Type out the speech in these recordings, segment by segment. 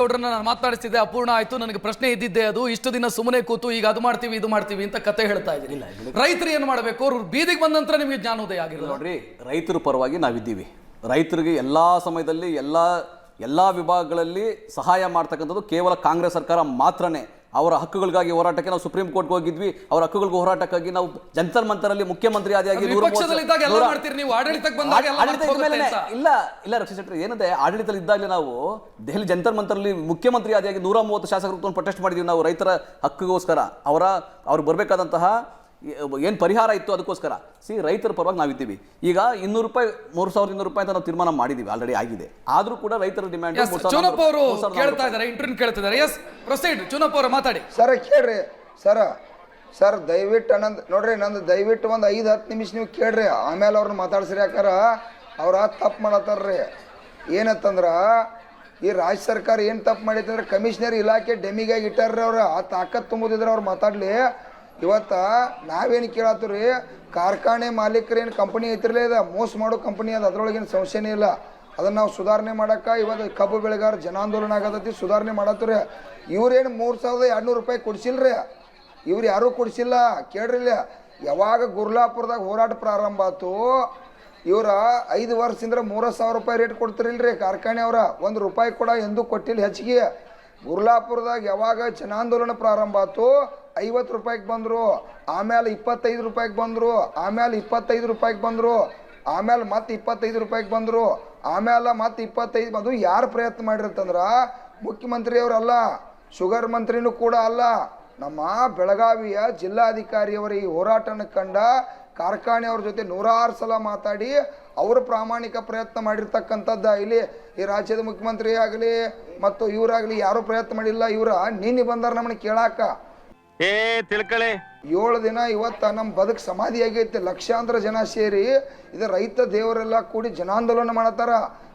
ಗೌಡ್ರನ್ನ ನಾನು ಮಾತನಾಡಿಸಿದ್ದೆ ಅಪೂರ್ಣ ಆಯ್ತು ನನಗೆ ಪ್ರಶ್ನೆ ಇದ್ದಿದ್ದೆ ಅದು. ಇಷ್ಟು ದಿನ ಸುಮ್ಮನೆ ಕೂತು ಈಗ ಅದು ಮಾಡ್ತೀವಿ ಇದು ಮಾಡ್ತೀವಿ ಅಂತ ಕತೆ ಹೇಳ್ತಾ ಇದ್ದೀನಿ. ರೈತರು ಏನು ಮಾಡಬೇಕು? ಅವ್ರು ಬೀದಿಗೆ ಬಂದ ನಂತರ ನಿಮಗೆ ಜ್ಞಾನೋದಯ ಆಗಿರಲ್ಲ ನೋಡ್ರಿ ರೈತರ ಪರವಾಗಿ ನಾವಿದ್ದೀವಿ. ರೈತರಿಗೆ ಎಲ್ಲ ಸಮಯದಲ್ಲಿ ಎಲ್ಲ ಎಲ್ಲ ವಿಭಾಗಗಳಲ್ಲಿ ಸಹಾಯ ಮಾಡ್ತಕ್ಕಂಥದ್ದು ಕೇವಲ ಕಾಂಗ್ರೆಸ್ ಸರ್ಕಾರ ಮಾತ್ರನೇ. ಅವರ ಹಕ್ಕುಗಳಿಗಾಗಿ ಹೋರಾಟಕ್ಕೆ ನಾವು ಸುಪ್ರೀಂ ಕೋರ್ಟ್ಗೆ ಹೋಗಿದ್ವಿ. ಅವರ ಹಕ್ಕುಗಳಿಗೆ ಹೋರಾಟಕ್ಕಾಗಿ ನಾವು ಜಂತರ್ ಮಂತರಲ್ಲಿ ಮುಖ್ಯಮಂತ್ರಿ ಆದಿಯಾಗಿ. ಇಲ್ಲ ಇಲ್ಲ ರಕ್ಷಿತ್ ಶೆಟ್ಟಿ ಏನಂದ್ರೆ ಆಡಳಿತದಲ್ಲಿ ಇದ್ದಾಗಲೇ ನಾವು ದೆಹಲಿ ಜಂತರ್ ಮಂತರಲ್ಲಿ ಮುಖ್ಯಮಂತ್ರಿ ಆದಿಯಾಗಿ ನೂರ ಮೂವತ್ತು ಶಾಸಕರು ಪ್ರೊಟೆಸ್ಟ್ ಮಾಡಿದ್ವಿ ನಾವು ರೈತರ ಹಕ್ಕಿಗೋಸ್ಕರ. ಅವರ ಅವ್ರಿಗೆ ಬರಬೇಕಾದಂತಹ ಏನು ಪರಿಹಾರ ಇತ್ತು ಅದಕ್ಕೋಸ್ಕರ? ಸಿ ರೈತರ ಪರವಾಗಿ ನಾವಿದ್ದೀವಿ. ಈಗ ಇನ್ನೂರು ರೂಪಾಯಿ ಮೂರು ಸಾವಿರದ ಇನ್ನೂರು ರೂಪಾಯಿ ಅಂತ ನಾವು ತೀರ್ಮಾನ ಮಾಡಿದ್ದೀವಿ ಆಲ್ರೆಡಿ ಆಗಿದೆ. ಆದರೂ ಕೂಡ ರೈತರ ಡಿಮ್ಯಾಂಡ್ ಚುನಪ್ಪ ಅವರು ಕೇಳ್ತಾ ಇದ್ದಾರೆ ಇಂಟರ್ವ್ಯೂ ಕೇಳ್ತಿದ್ದಾರೆ. ಎಸ್ ಪ್ರೊಸೀಡ್ ಚುನಪ್ಪ ಅವರು ಮಾತಾಡಿ. ಸರ ಕೇಳ್ರಿ. ಸರ ಸರ್ ದಯವಿಟ್ಟು ನಂದು ನೋಡ್ರಿ ನಂದು ದಯವಿಟ್ಟು ಒಂದು ಐದು ಹತ್ತು ನಿಮಿಷ ನೀವು ಕೇಳ್ರಿ. ಆಮೇಲೆ ಅವ್ರನ್ನ ಮಾತಾಡ್ಸ್ರಿ ಯಾಕಾರ? ಅವ್ರ ತಪ್ಪು ಮಾಡತ್ತಾರ್ರಿ. ಏನತ್ತಂದ್ರ ಈ ರಾಜ್ಯ ಸರ್ಕಾರ ಏನು ತಪ್ಪು ಮಾಡಿತ್ತಂದ್ರೆ ಕಮಿಷನರ್ ಇಲಾಖೆ ಡೆಮಿಗಾಗಿ ಇಟ್ಟಾರ್ರಿ ಅವ್ರ. ಆ ತಾಕತ್ ತುಂಬುದಿದ್ರೆ ಅವ್ರು ಮಾತಾಡ್ಲಿ. ಇವತ್ತ ನಾವೇನು ಕೇಳತ್ತೀವಿ ಕಾರ್ಖಾನೆ ಮಾಲೀಕರೇನು ಕಂಪನಿ ಐತಿರಲೇ ಇದೆ ಮೋಸ ಮಾಡೋ ಕಂಪನಿ ಅದು, ಅದ್ರೊಳಗೇನು ಸಂಶಯನೇ ಇಲ್ಲ. ಅದನ್ನು ನಾವು ಸುಧಾರಣೆ ಮಾಡೋಕ್ಕೆ ಇವತ್ತು ಕಬ್ಬು ಬೆಳೆಗಾರ ಜನಾಂದೋಲನ ಆಗತೈತಿ, ಸುಧಾರಣೆ ಮಾಡತ್ತೀರಿ. ಇವ್ರೇನು ಮೂರು ಸಾವಿರದ ಎರಡುನೂರು ರೂಪಾಯಿ ಕೊಡಿಸಿಲ್ರಿ? ಇವ್ರು ಯಾರೂ ಕೊಡಿಸಿಲ್ಲ, ಕೇಳ್ರಿಲ್ಲ. ಯಾವಾಗ ಗುರ್ಲಾಪುರದಾಗ ಹೋರಾಟ ಪ್ರಾರಂಭ ಆತು, ಇವರ ಐದು ವರ್ಷದಿಂದ ಮೂರ ಸಾವಿರ ರೂಪಾಯಿ ರೇಟ್ ಕೊಡ್ತಿರಿಲ್ರಿ ಕಾರ್ಖಾನೆ ಅವರ. ಒಂದು ರೂಪಾಯಿ ಕೂಡ ಎಂದೂ ಕೊಟ್ಟಿಲ್ಲ ಹೆಚ್ಚಿಗೆ. ಗುರ್ಲಾಪುರದಾಗ ಯಾವಾಗ ಜನಾಂದೋಲನ ಪ್ರಾರಂಭ ಆತು ಐವತ್ತು ರೂಪಾಯಿಗೆ ಬಂದರು, ಆಮೇಲೆ ಇಪ್ಪತ್ತೈದು ರೂಪಾಯಿಗೆ ಬಂದರು, ಆಮೇಲೆ ಇಪ್ಪತ್ತೈದು ರೂಪಾಯಿಗೆ ಬಂದರು, ಆಮೇಲೆ ಮತ್ತೆ ಇಪ್ಪತ್ತೈದು ರೂಪಾಯಿಗೆ ಬಂದರು, ಆಮೇಲೆ ಮತ್ತೆ ಇಪ್ಪತ್ತೈದು ಅದು ಯಾರು ಪ್ರಯತ್ನ ಮಾಡಿರ್ತಂದ್ರ ಮುಖ್ಯಮಂತ್ರಿ ಅಲ್ಲ ಶುಗರ್ ಮಂತ್ರಿನೂ ಕೂಡ ಅಲ್ಲ. ನಮ್ಮ ಬೆಳಗಾವಿಯ ಜಿಲ್ಲಾಧಿಕಾರಿಯವರ ಈ ಹೋರಾಟನ ಕಂಡ ಕಾರ್ಖಾನೆಯವ್ರ ಜೊತೆ ನೂರಾರು ಸಲ ಮಾತಾಡಿ ಅವರು ಪ್ರಾಮಾಣಿಕ ಪ್ರಯತ್ನ ಮಾಡಿರ್ತಕ್ಕಂಥದ್ದ ಇಲ್ಲಿ ಈ ರಾಜ್ಯದ ಮುಖ್ಯಮಂತ್ರಿ ಆಗಲಿ ಮತ್ತು ಇವರಾಗಲಿ ಯಾರೂ ಪ್ರಯತ್ನ ಮಾಡಿಲ್ಲ. ಇವರ ನಿನ್ನೆ ಬಂದಾರ ನಮ್ಮನ್ನ ಕೇಳಾಕ. ಏ ತಿಳ್ಕಳಿ. ಏಳು ದಿನ ಇವತ್ತ ನಮ್ಮ ಬದುಕು ಸಮಾಧಿ ಆಗೈತೆ, ಲಕ್ಷಾಂತರ ಜನ ಸೇರಿ ಇದು ರೈತ ದೇವರೆಲ್ಲ ಕೂಡಿ ಜನಾಂದೋಲನ ಮಾಡತ್ತಾರ.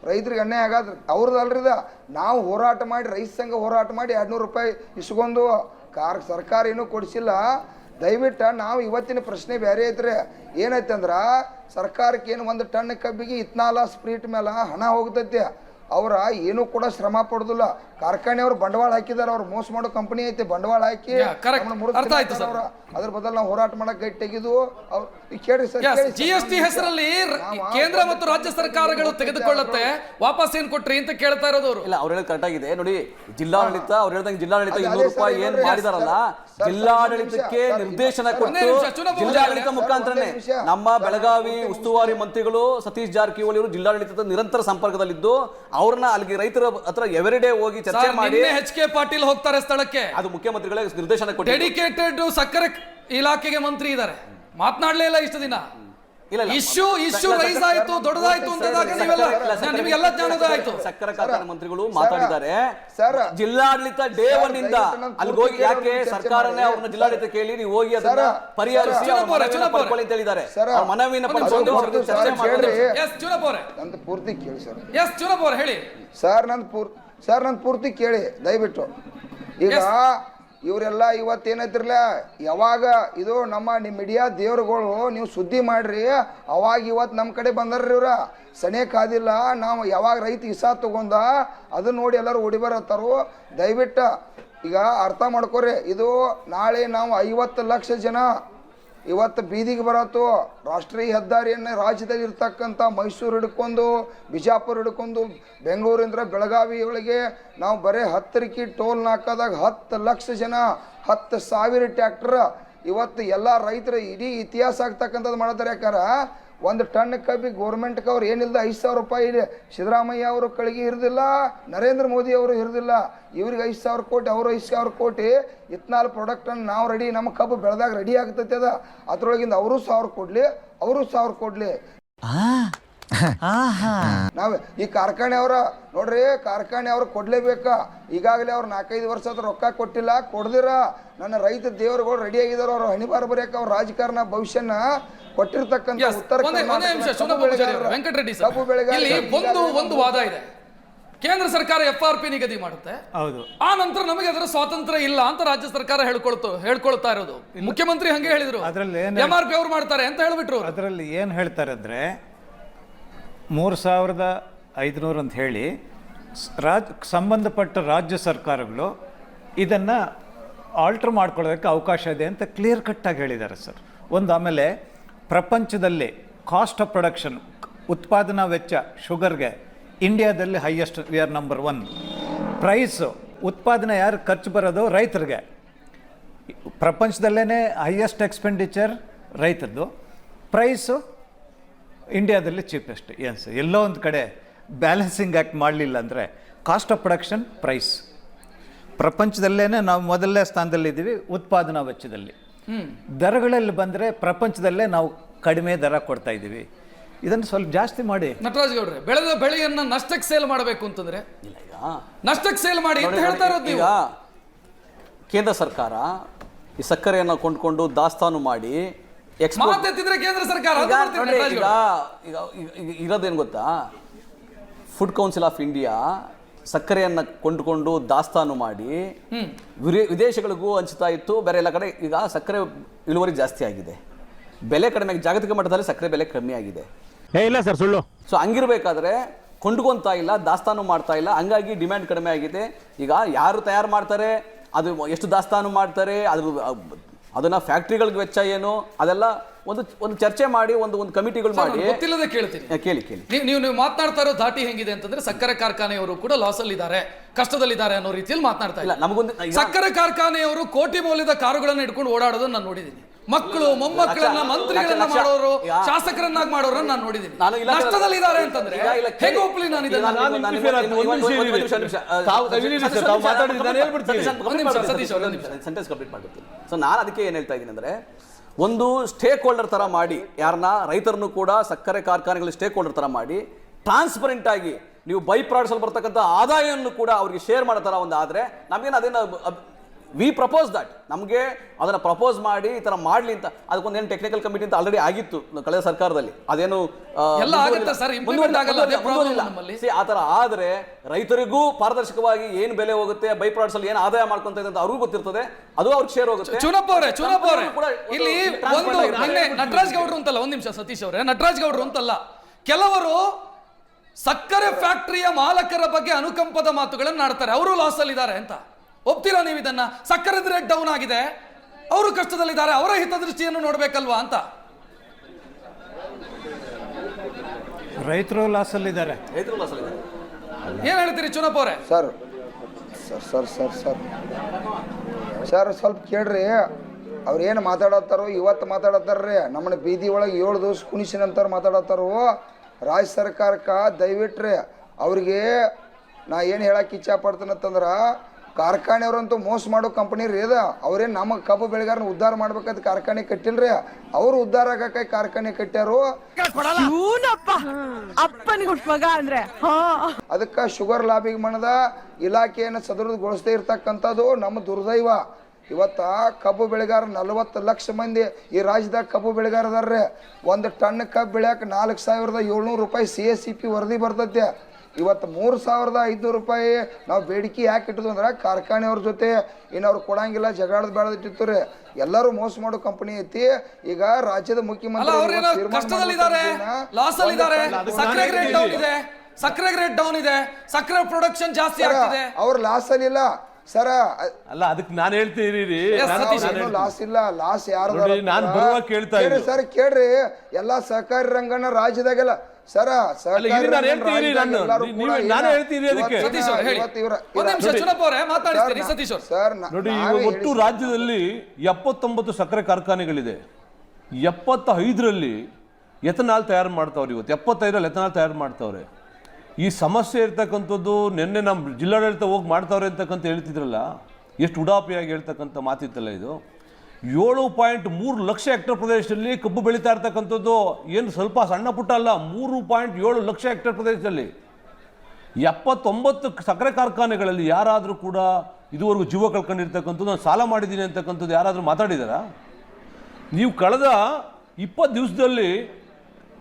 ರೈತರಿಗೆ ಅನ್ಯಾಯ ಆಗಾದ್ರ ಅವ್ರದ್ದು ಅಲ್ರಿದ ನಾವು ಹೋರಾಟ ಮಾಡಿ, ರೈತ ಸಂಘ ಹೋರಾಟ ಮಾಡಿ ಎರಡ್ನೂರು ರೂಪಾಯಿ ಇಸ್ಕೊಂಡು, ಕಾರ್ ಸರ್ಕಾರ ಏನೂ ಕೊಡಿಸಿಲ್ಲ. ದಯವಿಟ್ಟು ನಾವು ಇವತ್ತಿನ ಪ್ರಶ್ನೆ ಬೇರೆ ಐತ್ರಿ. ಏನೈತೆ ಅಂದ್ರೆ, ಸರ್ಕಾರಕ್ಕೆ ಏನು ಒಂದು ಟನ್ ಕಬ್ಬಿಗೆ ಇತ್ನಾಲ ಸ್ಪ್ರೀಟ್ ಮೇಲೆ ಹಣ ಹೋಗ್ತೈತೆ. ಅವರ ಏನೂ ಕೂಡ ಶ್ರಮ ಪಡೋದಿಲ್ಲ. ಕಾರ್ಖಾನೆಯವರು ಬಂಡವಾಳ ಹಾಕಿದಾರೆ ಅವ್ರು ಮೋಸ ಮಾಡೋ ಕಂಪನಿ ಐತೆ ಬಂಡವಾಳ ಹಾಕಿ correct. ನಮ್ಮನ್ನ ಅರ್ಥ ಆಯ್ತು. ಅವ್ರ. ಅದ್ರ ಬದಲು ನಾವು ಹೋರಾಟ ಮಾಡಕ್ ಗೈಟ್ ತೆಗೆದು ಅವ್ರು ಈಗ ಕೇಳ್ರಿ ಸರ್ ಎಸ್ ಕೇಳಿ ಸರ್, ಜಿ ಎಸ್ ಟಿ ಹೆಸರಲ್ಲಿ ರ- ನಾವು ಕೇಂದ್ರ ಮತ್ತು ರಾಜ್ಯ ಸರ್ಕಾರಗಳು ತೆಗೆದುಕೊಳ್ಳುತ್ತೆ ವಾಪಸ್ ಏನ್ ಕೊಟ್ರಿ ಅಂತ ಕೇಳ್ತಾ ಇರೋದು ಅವರು ಇಲ್ಲ ಅವ್ರು ಹೇಳೋದು ಕರೆಕ್ಟ್ ಆಗಿದೆ ನೋಡಿ ಜಿಲ್ಲಾಡಳಿತ ಅವ್ರು ಹೇಳ್ದಂಗೆ ಜಿಲ್ಲಾಡಳಿತ ಅದೇ ಇನ್ನೂರು ಸರ್, ರೂಪಾಯಿ ಏನ್ ನೋಡ್ರಿ, ಮಾಡಿದಾರಲ್ಲ ಸರ್, ಸರ್, ಜಿಲ್ಲಾಡಳಿತಕ್ಕೆ ನಿರ್ದೇಶನ ಸರ್, ಕೊಟ್ಟು ಒಂದೇ ನಿಮಿಷ, ಚುನಾವಣೆ ಜಿಲ್ಲಾಡಳಿತ ಮುಖಾಂತರನೇ ನಿಮಿಷ. ನಮ್ಮ ಬೆಳಗಾವಿ ಉಸ್ತುವಾರಿ ಮಂತ್ರಿಗಳು ಸತೀಶ್ ಜಾರಕಿಹೊಳಿ ಅವರು ಜಿಲ್ಲಾಡಳಿತದ ನಿರಂತರ ಸಂಪರ್ಕದಲ್ಲಿದ್ದು ಅವ್ರನ್ನ ಅಲ್ಲಿಗೆ ರೈತರ ಹತ್ರ ಎವರಿಡೇ ಹೋಗಿ ಚರ್ಚೆ ಮಾಡಿ ಎಚ್ ಕೆ ಪಾಟೀಲ್ ಹೋಗ್ತಾರೆ ಸ್ಥಳಕ್ಕೆ. ಅದು ಮುಖ್ಯಮಂತ್ರಿಗಳೇ ನಿರ್ದೇಶನ ಕೊಟ್ಟು ಡೆಡಿಕೇಟೆಡ್ ಸಕ್ಕರೆ ಇಲಾಖೆಗೆ ಮಂತ್ರಿ ಇದ್ದಾರೆ. ಮಾತನಾಡಲೇ ಇಲ್ಲ ಇಷ್ಟು ದಿನ. ಇಶ್ಯೂ ಇಶ್ಯೂ ರೈಸ್ ಆಯ್ತು ದೊಡ್ಡದಾಯ್ತು ಅಂದಾಗ ನೀವೆಲ್ಲ ನಿಮಗೆಲ್ಲ ಜ್ಞಾನೋದಯ ಆಯ್ತು. ಸಕ್ಕರೆ ಕಾರ್ಖಾನೆ ಮಂತ್ರಿಗಳು ಮಾತಾಡಿದ್ದಾರೆ. ಸರ್, ಜಿಲ್ಲಾಡಳಿತ ಡೇ ಒನ್ ಇಂದ ಅಲ್ಲಿ ಹೋಗಿ ಯಾಕೆ ಸರ್ಕಾರನೇ. ಅವ್ರನ್ನ ಜಿಲ್ಲಾಡಳಿತ ಕೇಳಿ ನೀವು ಹೋಗಿ ಅದನ್ನ ಸರ್, ಪರಿಹರಿಸಿ ಅಂತ ಹೇಳಿದ್ದಾರೆ. ಮನವಿನ ಚರ್ಚೆ ನಿಮಿಷ, ಎಸ್ ಚುನಪ್ ಅವರೇ ನಂದು ಪೂರ್ತಿ ಕೇಳಿ ಸರ್. ಎಸ್ ಚುನಪ್ ಅವ್ರೆ ಹೇಳಿ. ಸರ್ ನಂದು ಪೂರ್ ಸರ್ ನನ್ನ ಪೂರ್ತಿ ಕೇಳಿ ದಯವಿಟ್ಟು. ಈಗ ಇವರೆಲ್ಲ ಇವತ್ತೇನೈತಿರ್ಲ ಯಾವಾಗ ಇದು ನಮ್ಮ ನಿಮ್ಮ ಮೀಡಿಯಾ ದೇವ್ರುಗಳು ನೀವು ಸುದ್ದಿ ಮಾಡ್ರಿ ಅವಾಗ ಇವತ್ತು ನಮ್ಮ ಕಡೆ ಬಂದಾರ್ರಿ ಇವ್ರ. ಸನೇ ಕಾದಿಲ್ಲ ನಾವು ಯಾವಾಗ ರೈತ ಇಸಾ ತಗೊಂಡ ಅದನ್ನ ನೋಡಿ ಎಲ್ಲರೂ ಓಡಿ ಬರತ್ತಾರು. ದಯವಿಟ್ಟು ಈಗ ಅರ್ಥ ಮಾಡ್ಕೊರಿ ಇದು ನಾಳೆ ನಾವು ಐವತ್ತು ಲಕ್ಷ ಜನ ಇವತ್ತು ಬೀದಿಗೆ ಬರತ್ತು ರಾಷ್ಟ್ರೀಯ ಹೆದ್ದಾರಿಯನ್ನು ರಾಜ್ಯದಲ್ಲಿ ಇರ್ತಕ್ಕಂಥ ಮೈಸೂರು ಹಿಡ್ಕೊಂಡು, ಬಿಜಾಪುರ ಹಿಡ್ಕೊಂಡು ಬೆಂಗಳೂರಿಂದ ಬೆಳಗಾವಿ ಒಳಗೆ ನಾವು ಬರೀ ಹತ್ತರಿಕಿ ಟೋಲ್ ನಾಕದಾಗ ಹತ್ತು ಲಕ್ಷ ಜನ, ಹತ್ತು ಸಾವಿರ ಟ್ಯಾಕ್ಟ್ರ್ ಇವತ್ತು ಎಲ್ಲ ರೈತರು ಇಡೀ ಇತಿಹಾಸ ಆಗ್ತಕ್ಕಂಥದ್ದು ಮಾಡ್ತಾರೆ ಯಾಕಾರ ಒಂದು ಟನ್ ಕಬ್ಬಿ ಗೋರ್ಮೆಂಟ್ಗೆ ಅವ್ರು ಏನಿಲ್ಲ ಐದು ಸಾವಿರ ರೂಪಾಯಿ ಇದೆ. ಸಿದ್ದರಾಮಯ್ಯ ಅವರು ಕಳಿಗೆ ಇರೋದಿಲ್ಲ ನರೇಂದ್ರ ಮೋದಿ ಅವರು ಇರೋದಿಲ್ಲ ಇವ್ರಿಗೆ ಐದು ಸಾವಿರ ಕೋಟಿ ಅವರು ಐದು ಸಾವಿರ ಕೋಟಿ ಇತ್ನಾಲ್ ಪ್ರಾಡಕ್ಟನ್ನು ನಾವು ರೆಡಿ ನಮ್ಮ ಕಬ್ಬು ಬೆಳೆದಾಗ ರೆಡಿ ಆಗ್ತೈತೆ ಅದ. ಅದ್ರೊಳಗಿಂದ ಅವರು ಸಾವಿರ ಕೊಡ್ಲಿ ಅವರು ಸಾವಿರ ಕೊಡ್ಲಿ. ನಾವ್ ಈ ಕಾರ್ಖಾನೆ ಅವರ ನೋಡ್ರಿ ಕಾರ್ಖಾನೆ ಅವ್ರು ಕೊಡ್ಲೇಬೇಕ. ಈಗಾಗಲೇ ಅವ್ರು ನಾಲ್ಕೈದು ವರ್ಷ ಹತ್ರ ರೊಕ್ಕ ಕೊಟ್ಟಿಲ್ಲ ಕೊಡ್ದಿರ. ನನ್ನ ರೈತ ದೇವರುಗಳು ರೆಡಿ ಆಗಿದಾರ ಅವ್ರ ಹಣಿಬಾರ ಬರೆಯಕ್ಕೆ ಅವ್ರ ರಾಜಕಾರಣ ಭವಿಷ್ಯನ. ಕೊಟ್ಟಿರ್ತಕ್ಕಂಥ ಉತ್ತರ ವೆಂಕಟರೆಡ್ಡಿ ಸರ್. ಇಲ್ಲಿ ಒಂದು ಒಂದು ವಾದ ಇದೆ. ಕೇಂದ್ರ ಸರ್ಕಾರ ಎಫ್ ಆರ್ ಪಿ ನಿಗದಿ ಮಾಡುತ್ತೆ. ಹೌದು. ಆ ನಂತರ ನಮಗೆ ಅದರ ಸ್ವಾತಂತ್ರ್ಯ ಇಲ್ಲ ಅಂತ ರಾಜ್ಯ ಸರ್ಕಾರ ಹೇಳ್ಕೊಳ್ತು ಹೇಳ್ಕೊಳ್ತಾ ಇರೋದು. ಮುಖ್ಯಮಂತ್ರಿ ಹಂಗೆ ಹೇಳಿದ್ರು. ಅದರಲ್ಲಿ ಎಂ ಎಂ ಆರ್ ಪಿ ಅವ್ರು ಮಾಡ್ತಾರೆ ಅಂತ ಹೇಳ್ಬಿಟ್ರು ಅದರಲ್ಲಿ ಏನು ಹೇಳ್ತಾರೆ ಅಂದರೆ ಮೂರು ಸಾವಿರದ ಐದುನೂರು ಅಂತ ಹೇಳಿ ಸ್- ರಾಜ್ ಸಂಬಂಧಪಟ್ಟ ರಾಜ್ಯ ಸರ್ಕಾರಗಳು ಇದನ್ನು ಆಲ್ಟ್ರ್ ಮಾಡ್ಕೊಳ್ಳೋದಕ್ಕೆ ಅವಕಾಶ ಇದೆ ಅಂತ ಕ್ಲಿಯರ್ ಕಟ್ಟಾಗಿ ಹೇಳಿದ್ದಾರೆ ಸರ್. ಒಂದು ಆಮೇಲೆ ಪ್ರಪಂಚದಲ್ಲಿ ಕಾಸ್ಟ್ ಆಫ್ ಪ್ರೊಡಕ್ಷನ್ ಉತ್ಪಾದನಾ ವೆಚ್ಚ ಶುಗರ್ಗೆ ಇಂಡಿಯಾದಲ್ಲಿ highest V R number one price ಉತ್ಪಾದನೆ ಯಾರು ಖರ್ಚು ಬರೋದು? ರೈತರಿಗೆ. ಪ್ರಪಂಚದಲ್ಲೇ ಹೈಯೆಸ್ಟ್ ಎಕ್ಸ್ಪೆಂಡಿಚರ್ ರೈತದ್ದು. ಪ್ರೈಸು ಇಂಡಿಯಾದಲ್ಲಿ ಚೀಪೆಸ್ಟ್ ಏನು ಎಲ್ಲೋ ಒಂದು ಕಡೆ ಬ್ಯಾಲೆನ್ಸಿಂಗ್ ಆ್ಯಕ್ಟ್ ಮಾಡಲಿಲ್ಲ ಅಂದರೆ ಕಾಸ್ಟ್ ಆಫ್ ಪ್ರೊಡಕ್ಷನ್ ಪ್ರೈಸ್ ಪ್ರಪಂಚದಲ್ಲೇ ನಾವು ಮೊದಲನೇ ಸ್ಥಾನದಲ್ಲಿದ್ದೀವಿ, ಉತ್ಪಾದನಾ ವೆಚ್ಚದಲ್ಲಿ. ದರಗಳಲ್ಲಿ ಬಂದರೆ ಪ್ರಪಂಚದಲ್ಲೇ ನಾವು ಕಡಿಮೆ ದರ ಕೊಡ್ತಾ ಇದ್ದೀವಿ. ಇದನ್ನು ಸ್ವಲ್ಪ ಜಾಸ್ತಿ ಮಾಡಿ. ನಟರಾಜ್ ಗೌಡ್ರೆ ಬೆಳೆದ ಬೆಳೆಯನ್ನ ನಷ್ಟಕ್ಕೆ ಸೇಲ್ ಮಾಡಬೇಕು ಅಂತಂದ್ರೆ? ಇಲ್ಲ ಈಗ. ನಷ್ಟಕ್ಕೆ ಸೇಲ್ ಮಾಡಿ ಅಂತ ಹೇಳ್ತಾ ಇರೋದು ಈಗ ನೀವು. ಕೇಂದ್ರ ಸರ್ಕಾರ ಈ ಸಕ್ಕರೆಯನ್ನು ಕೊಂಡ್ಕೊಂಡು ದಾಸ್ತಾನು ಮಾಡಿ ಎಕ್ಸ್ಪೋರ್ಟ್ ಮಾತೆತ್ತಿದ್ರೆ ಕೇಂದ್ರ ಸರ್ಕಾರ ಅದು ಈಗ ಮಾಡ್ತೀರಿ ನೋಡಿ, ನಟರಾಜ್ ಈಗ ಗೌಡ್ರೆ. ಈಗ ಈಗ- ಈಗ ಇರೋದೇನು ಗೊತ್ತಾ? ಫುಡ್ ಕೌನ್ಸಿಲ್ ಆಫ್ ಇಂಡಿಯಾ ಸಕ್ಕರೆಯನ್ನು ಕೊಂಡುಕೊಂಡು ದಾಸ್ತಾನು ಮಾಡಿ ವಿರೇ- ವಿದೇಶಗಳಿಗೂ ಹಂಚ್ತಾ ಇತ್ತು. ಬೇರೆ ಎಲ್ಲ ಕಡೆ ಈಗ ಸಕ್ಕರೆ ಇಳುವರಿ ಜಾಸ್ತಿ ಆಗಿದೆ. ಬೆಲೆ ಕಡಿಮೆ ಆಗಿ- ಜಾಗತಿಕ ಮಟ್ಟದಲ್ಲಿ ಸಕ್ಕರೆ ಬೆಲೆ ಕಮ್ಮಿ ಆಗಿದೆ. ಏ ಇಲ್ಲ ಸರ್ ಸುಳ್ಳು. ಸೊ ಹಂಗಿರ್ಬೇಕಾದ್ರೆ ಕೊಂಡ್ಕೊಂತಾ ಇಲ್ಲ ದಾಸ್ತಾನು ಮಾಡ್ತಾ ಇಲ್ಲ. ಹಂಗಾಗಿ ಡಿಮ್ಯಾಂಡ್ ಕಡಿಮೆ ಆಗಿದೆ. ಈಗ ಯಾರು ತಯಾರು ಮಾಡ್ತಾರೆ? ಅದು ಎಷ್ಟು ದಾಸ್ತಾನು ಮಾಡ್ತಾರೆ? ಅದು ಅದನ್ನ ಫ್ಯಾಕ್ಟ್ರಿಗಳಿಗೆ ವೆಚ್ಚ ಏನು? ಅದೆಲ್ಲ ಒಂದು ಒಂದು ಚರ್ಚೆ ಮಾಡಿ ಒಂದು ಒಂದು ಕಮಿಟಿಗಳು ಮಾಡಿ. ಗೊತ್ತಿಲ್ಲದೆ ಕೇಳ್ತೀನಿ. ಕೇಳಿ ಕೇಳಿ. ನೀವು ನೀವು ನೀವು ಮಾತನಾಡ್ತಾ ಇರೋ ಧಾಟಿ ಹೆಂಗಿದೆ ಅಂತಂದ್ರೆ ಸಕ್ಕರೆ ಕಾರ್ಖಾನೆಯವರು ಕೂಡ ಲಾಸ್ ಅಲ್ಲಿ ಇದ್ದಾರೆ ಕಷ್ಟದಲ್ಲಿದ್ದಾರೆ ಅನ್ನೋ ರೀತಿಯಲ್ಲಿ ಮಾತನಾಡ್ತಾ ಇಲ್ಲ ಇಲ್ಲ ನಮಗೊಂದು ಸಕ್ಕರೆ ಕಾರ್ಖಾನೆಯವರು ಕೋಟಿ ಮೌಲ್ಯದ ಕಾರುಗಳನ್ನ ಇಟ್ಕೊಂಡು ಓಡಾಡೋದನ್ನ ನಾನು ನೋಡಿದ್ದೀನಿ. ಮಕ್ಕಳು ಮೊಮ್ಮಕ್ಕಳನ್ನ ಮಂತ್ರಿಗಳನ್ನ ಮಾಡೋರು ಶಾಸಕರನ್ನಾಗಿ ಮಾಡೋರನ್ನ ನಾನು ನೋಡಿದ್ದೀನಿ. ನಾನು ಇದ್ದಾರೆ ಅಂತಂದ್ರೆ ಹೇಗೆ ಒಪ್ಲಿ ನಾನು ಇದನ್ನ? ಸತೀಶ್. ಸೆಂಟೆನ್ಸ್ ಕಂಪ್ಲೀಟ್ ಮಾಡ್ಬಿಡ್ತೀನಿ ಸೊ ನಾನು ಅದಕ್ಕೆ ಏನ್ ಹೇಳ್ತಾ ಇದ್ದೀನಿ ಅಂದ್ರೆ ಒಂದು ಸ್ಟೇಕ್ ಹೋಲ್ಡರ್ ಥರ ಮಾಡಿ, ಯಾರನ್ನ ರೈತರನ್ನು ಕೂಡ ಸಕ್ಕರೆ ಕಾರ್ಖಾನೆಗಳ ಸ್ಟೇಕ್ ಹೋಲ್ಡರ್ ಥರ ಮಾಡಿ ಟ್ರಾನ್ಸ್ಪರೆಂಟ್ ಆಗಿ ನೀವು ಬೈ ಪ್ರಾಡಕ್ಟ್ಸ್ ಅಲ್ಲಿ ಬರ್ತಕ್ಕಂಥ ಆದಾಯವನ್ನು ಕೂಡ ಅವರಿಗೆ ಶೇರ್ ಮಾಡೋ ಥರ ಒಂದು ಆದರೆ, ನಮಗೇನು ಅದೇನು ವಿ ಪ್ರಪೋಸ್ ದಟ್ ನಮಗೆ ಅದನ್ನು ಪ್ರಪೋಸ್ ಮಾಡಿ ಈ ಥರ ಮಾಡಲಿ ಅಂತ ಅದಕ್ಕೊಂದೇನು ಟೆಕ್ನಿಕಲ್ ಕಮಿಟಿ ಅಂತ ಆಲ್ರೆಡಿ ಆಗಿತ್ತು ಕಳೆದ ಸರ್ಕಾರದಲ್ಲಿ. ಅದೇನು ಆ, ಥರ ಆದರೆ ರೈತರಿಗೂ ಪಾರದರ್ಶಕವಾಗಿ ಏನು ಬೆಲೆ ಹೋಗುತ್ತೆ ಬೈ ಪ್ರಾಡಕ್ಟ್ಸ್ ಅಲ್ಲಿ ಏನು ಆದಾಯ ಮಾಡ್ಕೊಂತ ಇದೆ ಅಂತ ಅವ್ರಿಗೂ ಗೊತ್ತಿರ್ತದೆ. ಅದು ಅವ್ರಿಗೆ ಶೇರ್ ಹೋಗುತ್ತೆ. ಚುನಪ್ಪ ಅವರೇ ಚುನಪ್ಪ ಅವರೇ ಇಲ್ಲಿ ಒಂದು ನಟರಾಜ್ ಗೌಡ್ರು ಅಂತಲ್ಲ ಒಂದು ನಿಮಿಷ ಸತೀಶ್ ಅವರೇ ನಟರಾಜ್ ಗೌಡ್ರು ಅಂತಲ್ಲ ಕೆಲವರು ಸಕ್ಕರೆ ಫ್ಯಾಕ್ಟರಿಯ ಮಾಲಕರ ಬಗ್ಗೆ ಅನುಕಂಪದ ಮಾತುಗಳನ್ನು ಆಡ್ತಾರೆ ಅವರು ಲಾಸ್ ಅಲ್ಲಿ ಇದ್ದಾರೆ ಅಂತ. ಒಪ್ತೀರಾ ನೀವು ಇದನ್ನ? ಸಕ್ಕರೆ ರೇಟ್ ಡೌನ್ ಆಗಿದೆ. ಅವರು ಕಷ್ಟದಲ್ಲಿದ್ದಾರೆ ಅವರ ಹಿತದೃಷ್ಟಿಯನ್ನು ನೋಡಬೇಕಲ್ವಾ ಅಂತ. ರೈತರು ಲಾಸಲ್ಲಿದ್ದಾರೆ. ಏನ್ ಹೇಳ್ತೀರಿ ಚುನಪ್ಪ ಅವರೇ? Sir sir sir sir sir. Sir ಸ್ವಲ್ಪ ಕೇಳ್ರಿ. ಅವ್ರು ಏನು ಮಾತಾಡತ್ತಾರೋ ಇವತ್ತು ಮಾತಾಡತ್ತಾರ್ರಿ ನಮ್ಮನ್ನ ಬೀದಿ ಒಳಗೆ ಏಳು ದಿವಸ ಕುಣಿಸಿನಂತರ ಮಾತಾಡತ್ತಾರೋ ರಾಜ್ಯ ಸರ್ಕಾರಕ್ಕೆ ದಯವಿಟ್ರಿ ಅವ್ರಿಗೆ ನಾ ಏನು ಹೇಳಕ್ಕೆ ಇಚ್ಛೆ ಪಡ್ತೀನಂತಂದ್ರೆ ಕಾರ್ಖಾನೆಯವ್ರಂತೂ ಮೋಸ ಮಾಡೋ ಕಂಪನಿ ರೀ ಅದ. ಅವ್ರೇನು ನಮ್ಮ ಕಬ್ಬು ಬೆಳೆಗಾರನ ಉದ್ಧಾರ ಮಾಡ್ಬೇಕಂತ ಕಾರ್ಖಾನೆ ಕಟ್ಟಿಲ್ರಿ? ಅವರು ಉದ್ಧಾರ ಆಗಕ್ಕೆ ಕಾರ್ಖಾನೆ ಕಟ್ಟ್ಯಾರು. ಅಂದ್ರೆ ಹಾ. ಅದಕ್ಕೆ ಶುಗರ್ ಲಾಬಿಗೆ ಮಣದ ಇಲಾಖೆಯನ್ನು ಸದೃಢಗೊಳಿಸದೇ ಇರ್ತಕ್ಕಂಥದ್ದು ನಮ್ಮ ದುರ್ದೈವ. ಇವತ್ತ ಕಬ್ಬು ಬೆಳೆಗಾರ ನಲವತ್ತು ಲಕ್ಷ ಮಂದಿ ಈ ರಾಜ್ಯದಾಗ ಕಬ್ಬು ಬೆಳೆಗಾರದಾರ್ರಿ ಒಂದು ಟನ್ ಕಬ್ಬು ಬೆಳೆಯಕ್ಕೆ ನಾಲ್ಕು ಸಾವಿರದ ಏಳ್ನೂರು ರೂಪಾಯಿ ಸಿ ಎಸ್ ಸಿ ಪಿ ವರದಿ ಬರ್ತೈತೆ. ಇವತ್ತು ಮೂರು ಸಾವಿರದ ಐದುನೂರು ರೂಪಾಯಿ ನಾವು ಬೇಡಿಕೆ ಯಾಕೆ ಇಟ್ಟಿದ್ವು ಅಂದ್ರೆ ಕಾರ್ಖಾನೆಯವ್ರ ಜೊತೆ ಇನ್ನು ಅವ್ರು ಕೊಡಂಗಿಲ್ಲ ಜಗಳದ ಬೇಡದಿಟ್ಟಿತ್ತು ರೀ. ಎಲ್ಲರೂ ಮೋಸ ಮಾಡೋ ಕಂಪನಿ ಐತಿ. ಈಗ ರಾಜ್ಯದ ಮುಖ್ಯಮಂತ್ರಿ ಅವ್ರೇನೋ ಕಷ್ಟದಲ್ಲಿದ್ದಾರೆ. ಲಾಸ್ ಅಲ್ಲಿ ಇದ್ದಾರೆ. ಒಂದು ಸಕ್ಕರೆ ರೇಟ್ ಡೌನ್ ಇದೆ. ಸಕ್ಕರೆ ರೇಟ್ ಡೌನ್ ಇದೆ. ಸಕ್ಕರೆ ಪ್ರೊಡಕ್ಷನ್ ಜಾಸ್ತಿ ಆಗ್ತಿದೆ. ಅವ್ರ ಲಾಸ್ ಅಲ್ಲಿ ಇಲ್ಲ. ಸರ ಅಲ್ಲ ಅದಕ್ಕೆ ನಾನು ಹೇಳ್ತೀನಿ ಏನು ಲಾಸ್ ಇಲ್ಲ. ಲಾಸ್ ಯಾರು ನಾನು ಕೇಳ್ತಾ. ಸರ್ ಕೇಳ್ರಿ. ಎಲ್ಲಾ ಸಹಕಾರಿ ರಂಗನ ರಾಜ್ಯದಾಗೆಲ್ಲ ಸರ ಅಲ್ಲ, ಇಲ್ಲಿ ನಾನು ಹೇಳ್ತೀನಿ ನಾನು. ನೀವು- ನಾನೇ ಹೇಳ್ತೀನಿ ಅದಕ್ಕೆ. ಸತೀಶ್ ಅವ್ರೆ ಹೇಳಿ. ನಿಮಿಷ ಚುನಪ್ಪ ಅವರೇ ಸತೀಶ್ ಸರ್ ನೋಡಿ ಈಗ ಒಟ್ಟು ರಾಜ್ಯದಲ್ಲಿ ಎಪ್ಪತ್ತೊಂಬತ್ತು ಸಕ್ಕರೆ ಕಾರ್ಖಾನೆಗಳಿದೆ. ಎಪ್ಪತ್ತೈದರಲ್ಲಿ ಎಥನಾಲ್ ತಯಾರು ಮಾಡ್ತಾವ್ರೆ ಇವತ್ತು. ಎಪ್ಪತ್ತೈದರಲ್ಲಿ ಎಥನಾಲ್ ತಯಾರು ಮಾಡ್ತಾವ್ರೆ. ಈ ಸಮಸ್ಯೆ ಇರ್ತಕ್ಕಂಥದ್ದು ನಿನ್ನೆ ನಮ್ಮ ಜಿಲ್ಲಾಡಳಿತ ಹೋಗಿ ಮಾಡ್ತಾವ್ರೆ ಅಂತಕ್ಕಂಥ ಹೇಳ್ತಿದ್ರಲ್ಲ ಎಷ್ಟು ಉಡಾಪಿಯಾಗಿ ಹೇಳ್ತಕ್ಕಂಥ ಮಾತಿತ್ತಲ್ಲ ಇದು. ಏಳು ಪಾಯಿಂಟ್ ಮೂರು ಲಕ್ಷ ಹೆಕ್ಟರ್ ಪ್ರದೇಶದಲ್ಲಿ ಕಬ್ಬು ಬೆಳೀತಾ ಇರ್ತಕ್ಕಂಥದ್ದು ಏನು ಸ್ವಲ್ಪ ಸಣ್ಣ ಪುಟ್ಟ ಅಲ್ಲ, ಮೂರು ಪಾಯಿಂಟ್ ಏಳು ಲಕ್ಷ ಹೆಕ್ಟರ್ ಪ್ರದೇಶದಲ್ಲಿ. ಎಪ್ಪತ್ತೊಂಬತ್ತು ಸಕ್ಕರೆ ಕಾರ್ಖಾನೆಗಳಲ್ಲಿ ಯಾರಾದರೂ ಕೂಡ ಇದುವರೆಗೂ ಜೀವ ಕಳ್ಕೊಂಡಿರ್ತಕ್ಕಂಥದ್ದು, ನಾನು ಸಾಲ ಮಾಡಿದ್ದೀನಿ ಅಂತಕ್ಕಂಥದ್ದು ಯಾರಾದರೂ ಮಾತಾಡಿದಾರಾ? ನೀವು ಕಳೆದ ಇಪ್ಪತ್ತು ದಿವಸದಲ್ಲಿ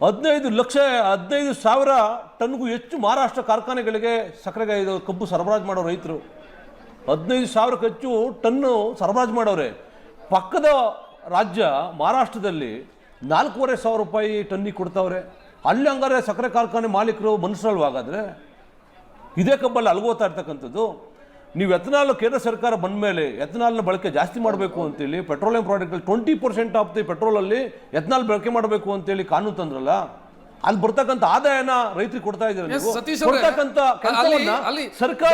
ಹದಿನೈದು ಲಕ್ಷ, ಹದಿನೈದು ಸಾವಿರ ಟನ್ಗೂ ಹೆಚ್ಚು ಮಹಾರಾಷ್ಟ್ರ ಕಾರ್ಖಾನೆಗಳಿಗೆ ಸಕ್ಕರೆಗೆ ಕಬ್ಬು ಸರಬರಾಜು ಮಾಡೋ ರೈತರು. ಹದಿನೈದು ಸಾವಿರಕ್ಕೆ ಹೆಚ್ಚು ಟನ್ನು ಸರಬರಾಜು ಮಾಡೋರೆ. ಪಕ್ಕದ ರಾಜ್ಯ ಮಹಾರಾಷ್ಟ್ರದಲ್ಲಿ ನಾಲ್ಕೂವರೆ ಸಾವಿರ ರೂಪಾಯಿ ಟನ್ನಿ ಕೊಡ್ತಾವ್ರೆ. ಅಲ್ಲಿ ಹಂಗಾರೆ ಸಕ್ಕರೆ ಕಾರ್ಖಾನೆ ಮಾಲೀಕರು ಮನುಷ್ಯರಲ್ವಾಗಾದ್ರೆ? ಇದೇ ಕಬ್ಬಲ್ಲಿ ಅಲ್ಗೋತಾ ಇರ್ತಕ್ಕಂಥದ್ದು. ನೀವು ಎಥನಾಲ್ ಕೇಂದ್ರ ಸರ್ಕಾರ ಬಂದ ಮೇಲೆ ಎಥನಾಲ್ನ ಬಳಕೆ ಜಾಸ್ತಿ ಮಾಡಬೇಕು ಅಂತೇಳಿ, petroleum product twenty percent of the ಪೆಟ್ರೋಲಲ್ಲಿ ethanol ಬಳಕೆ ಮಾಡಬೇಕು ಅಂತೇಳಿ ಕಾನೂನು ತಂದ್ರಲ್ಲ ಅಲ್ಲಿ ಬರ್ತಕ್ಕಂತ ಆದಾಯನ ರೈತರಿಗೆ ಕೊಡ್ತಾ ಸರ್ಕಾರ-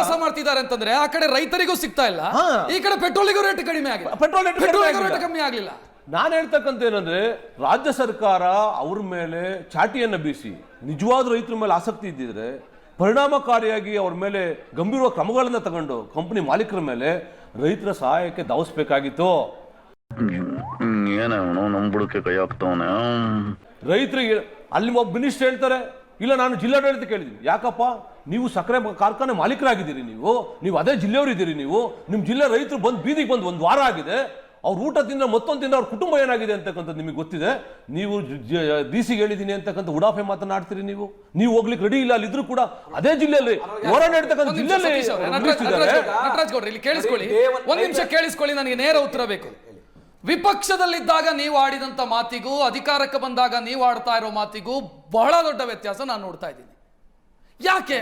ಮೋಸ ಮಾಡ್ತಿದ್ದಾರೆ ಅಂತಂದ್ರೆ ಆ ಕಡೆ ರೈತರಿಗೂ ಸಿಗ್ತಾ ಇಲ್ಲ. ಈ ಕಡೆ ಪೆಟ್ರೋಲಿಗೂ ರೇಟ್ ಕಡಿಮೆ ಆಗಿದೆ. ಪೆಟ್ರೋಲ್. ರೇಟ್ ಕಮ್ಮಿ ಆಗಲಿಲ್ಲ ನಾನು ಹೇಳ್ತಕ್ಕಂಥ ಏನಂದ್ರೆ ರಾಜ್ಯ ಸರ್ಕಾರ ಅವ್ರ ಮೇಲೆ ಚಾಟಿಯನ್ನು ಬೀಸಿ ನಿಜವಾದ ರೈತರ ಮೇಲೆ ಆಸಕ್ತಿ ಇದ್ದಿದ್ರೆ ಪರಿಣಾಮಕಾರಿಯಾಗಿ ಅವ್ರ ಮೇಲೆ ಗಂಭೀರ ಕ್ರಮಗಳನ್ನು ತಗೊಂಡು ಕಂಪನಿ ಮಾಲೀಕರ ಮೇಲೆ ರೈತರ ಸಹಾಯಕ್ಕೆ ಧಾವಿಸ್ಬೇಕಾಗಿತ್ತು. ಏನವನು ನಮ್ಮ ಬುಡಕ್ಕೆ ಕೈ ಹಾಕ್ತವನೆ. ರೈತರಿಗೆ ಅಲ್ಲಿ ಒಬ್ಬ ಮಿನಿಸ್ಟರ್ ಹೇಳ್ತಾರೆ ಇಲ್ಲ ನಾನು ಜಿಲ್ಲಾಡಳಿತ ಕೇಳಿದ್ದೀನಿ. ಯಾಕಪ್ಪ? ನೀವು ಸಕ್ಕರೆ ಕಾರ್ಖಾನೆ ಮಾಲೀಕರಾಗಿದ್ದೀರಿ ನೀವು ನೀವು ಅದೇ ಜಿಲ್ಲೆಯವರಿದ್ದೀರಿ ನೀವು ನಿಮ್ಮ ಜಿಲ್ಲೆ ರೈತರು ಬಂದು ಬೀದಿಗೆ ಬಂದು ಒಂದು ವಾರ ಆಗಿದೆ ಅವ್ರ ಊಟ ತಿಂದ್ರೆ ಮತ್ತೊಂದು ತಿಂದ್ರೆ ಅವ್ರ ಕುಟುಂಬ ಏನಾಗಿದೆ ಅಂತಕ್ಕಂಥದ್ದು ನಿಮಗೆ ಗೊತ್ತಿದೆ? ನೀವು ಡಿ ಸಿಗೆ ಹೇಳಿದ್ದೀನಿ ಅಂತಕ್ಕಂಥ ಉಡಾಫೆ ಮಾತನಾಡ್ತೀರಿ ನೀವು? ನೀವು ಹೋಗ್ಲಿಕ್ಕೆ ರೆಡಿ ಇಲ್ಲ ಅಲ್ಲಿದ್ರು ಕೂಡ ಅದೇ ಜಿಲ್ಲೆಯಲ್ಲಿ ಹೋರಾಟ ಇರ್ತಕ್ಕಂಥ ಜಿಲ್ಲೆಯಲ್ಲಿ ಸತೀಶ್ ಅವರೇ, ನಟರಾಜ್ ಗೌಡ್ರು, ಇಲ್ಲಿ ಕೇಳಿಸ್ಕೊಳ್ಳಿ. ಒಂದ್ ನಿಮಿಷ ಕೇಳಿಸ್ಕೊಳ್ಳಿ ನನಗೆ ನೇರ ಉತ್ತರ ಬೇಕು. ವಿಪಕ್ಷದಲ್ಲಿದ್ದಾಗ ನೀವು ಆಡಿದಂಥ ಮಾತಿಗೂ ಅಧಿಕಾರಕ್ಕೆ ಬಂದಾಗ ನೀವು ಆಡ್ತಾ ಇರೋ ಮಾತಿಗೂ ಬಹಳ ದೊಡ್ಡ ವ್ಯತ್ಯಾಸ ನಾನು ನೋಡ್ತಾ ಇದ್ದೀನಿ. ಯಾಕೆ?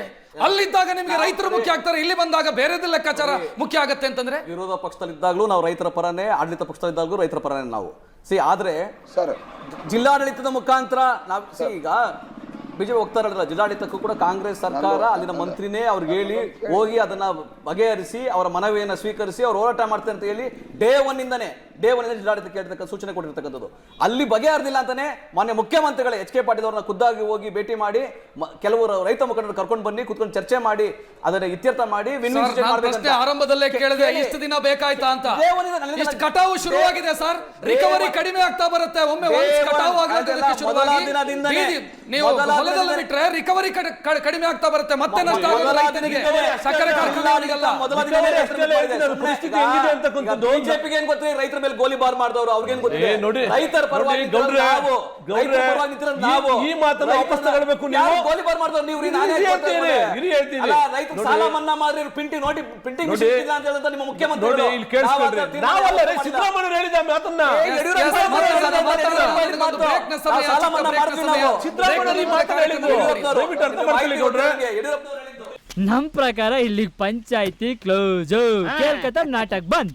ಅಲ್ಲಿದ್ದಾಗ ನಿಮಗೆ ರೈತರು ಮುಖ್ಯ ಆಗ್ತಾರೆ ಇಲ್ಲಿ ಬಂದಾಗ ಬೇರೆದ ಲೆಕ್ಕಾಚಾರ ಮುಖ್ಯ ಆಗತ್ತೆ ಅಂತಂದ್ರೆ? ವಿರೋಧ ಪಕ್ಷದಲ್ಲಿದ್ದಾಗಲೂ ನಾವು ರೈತರ ಪರನೇ ಆಡಳಿತ ಪಕ್ಷದಲ್ಲಿದ್ದಾಗಲೂ ರೈತರ ಪರನೇ ನಾವು. ಸಿ ಆದ್ರೆ ಸರ್. ಜಿಲ್ಲಾಡಳಿತದ ಮುಖಾಂತರ ನಾವು ಸಿ ಈಗ ಬಿಜೆಪಿ ಹೋಗ್ತಾ ಇರಲಿಲ್ಲ ಜಿಲ್ಲಾಡಳಿತಕ್ಕೂ ಕೂಡ ಕಾಂಗ್ರೆಸ್ ಸರ್ಕಾರ ಅಲ್ಲಿನ ಮಂತ್ರಿನೇ ಅವ್ರಿಗೆ ಹೇಳಿ ಹೋಗಿ ಅದನ್ನ ಬಗೆಹರಿಸಿ ಅವರ ಮನವಿಯನ್ನ ಸ್ವೀಕರಿಸಿ ಅವ್ರು ಹೋರಾಟ ಮಾಡ್ತಾರೆ ಅಂತ ಹೇಳಿ ಡೇ ಒನ್ ಇಂದನೇ ಡೇ ಒನ್ ಜಿಲ್ಲಾಡಳಿತ ಕೇಳಿರ್ತಕ್ಕ ಸೂಚನೆ ಕೊಟ್ಟಿರ್ತಕ್ಕಂಥದ್ದು. ಅಲ್ಲಿ ಬಗೆಹರಿದಿಲ್ಲ ಅಂತಾನೆ ಮಾನ್ಯ ಮುಖ್ಯಮಂತ್ರಿಗಳ ಎಚ್ ಕೆ ಪಾಟೀಲ್ ಅವ್ರನ್ನ ಖುದ್ದಾಗಿ ಹೋಗಿ ಭೇಟಿ ಮಾಡಿ ಕೆಲವರು ರೈತ ಮುಖಂಡರು ಕರ್ಕೊಂಡು ಬನ್ನಿ ಕುತ್ಕೊಂಡು ಚರ್ಚೆ ಮಾಡಿ ಅದನ್ನ ಇತ್ಯರ್ಥ ಮಾಡಿ ಆರಂಭದಲ್ಲೇ ಕೇಳಿದೆ ಕೇಳಿ. ಇಷ್ಟು ದಿನ ಬೇಕಾಯ್ತಾ ಅಂತ. ಕಟಾವು ಶುರುವಾಗಿದೆ ಸರ್. ರಿಕವರಿ ಕಡಿಮೆ ಆಗ್ತಾ ಬರುತ್ತೆ. ಒಮ್ಮೆ ಕಟಾವು ನೀವು ಮೊದಲ ಹೊಲದಲ್ಲಿ ಬಿಟ್ರೆ ರಿಕವರಿ ಕಡಿಮೆ ಆಗ್ತಾ ಬರುತ್ತೆ. ಮತ್ತೆ ನಷ್ಟ ಸಕ್ಕರೆ ಕಾರ್ಖಾನೆಗಳಿಗೆಲ್ಲ. ಈಗ ಬಿಜೆಪಿಗೆ ಏನ್ ಗೊತ್ತಿದೆ ರೈತರ ಮೇಲೆ ಗೋಲಿಬಾರ್ ಮಾಡಿದವರು ಅವ್ರಿಗೇನ್ ಗೊತ್ತಿದೆ? ನೋಡಿ, ರೈತರ ಪರವಾಗಿ ನಾವು ರೈತರ ಪರವಾಗಿ ನಿಂತಿರೋದು ಈ- ನಾವು ಈ ಮಾತನ್ನ ವಾಪಸ್ ತಗೊಳ್ಬೇಕು ನೀವು. ಗೋಲಿಬಾರ್ ಮಾಡಿದವ್ರು ನೀವು? ನಾನೇ ಹೇಳ್ತೀನಿ, ಇರಿ ಹೇಳ್ತೀನಿ. ಅಲ್ಲ ರೈತರು. ಸಾಲ ಮನ್ನಾ ಮಾಡ್ರಿ ಪ್ರಿಂಟಿಂಗ್ ನೋಡಿ ಪ್ರಿಂಟಿಂಗ್ ನೋಡಿ, ಇಲ್ಲ ಅಂತ ಹೇಳಿದಂತ ನಿಮ್ಮ ಮುಖ್ಯಮಂತ್ರಿ ನೋಡಿ ಇಲ್ಲಿ ಕೇಳಿಸ್ಕೊಳ್ರಿ. ನಾವಲ್ಲ ರೀ ಸಿದ್ದರಾಮಯ್ಯ ಹೇಳಿದ ಮಾತನ್ನ. ಯಡಿಯೂರಪ್ಪ ಸಾಲ ಮನ್ನಾ ಮಾಡ್ತೀವಿ ನಾವು. ಸಿದ್ದರಾಮಯ್ಯ ಈ ಮಾತನ್ನ ಹೇಳಿದ್ರು. ದಯವಿಟ್ಟು ಅರ್ಥ ಮಾಡ್ಕೊಳ್ಳಿ ಗೌಡ್ರೆ. ಯಡಿಯೂರಪ್ಪನವರು ಹೇಳಿದ್ದು ನಮ್ ಪ್ರಕಾರ ಇಲ್ಲಿ ಪಂಚಾಯತಿ ಕ್ಲೋಸ್ ಕೇಳ್ಕತ್ತ ನಾಟಕ ಬಂದ್.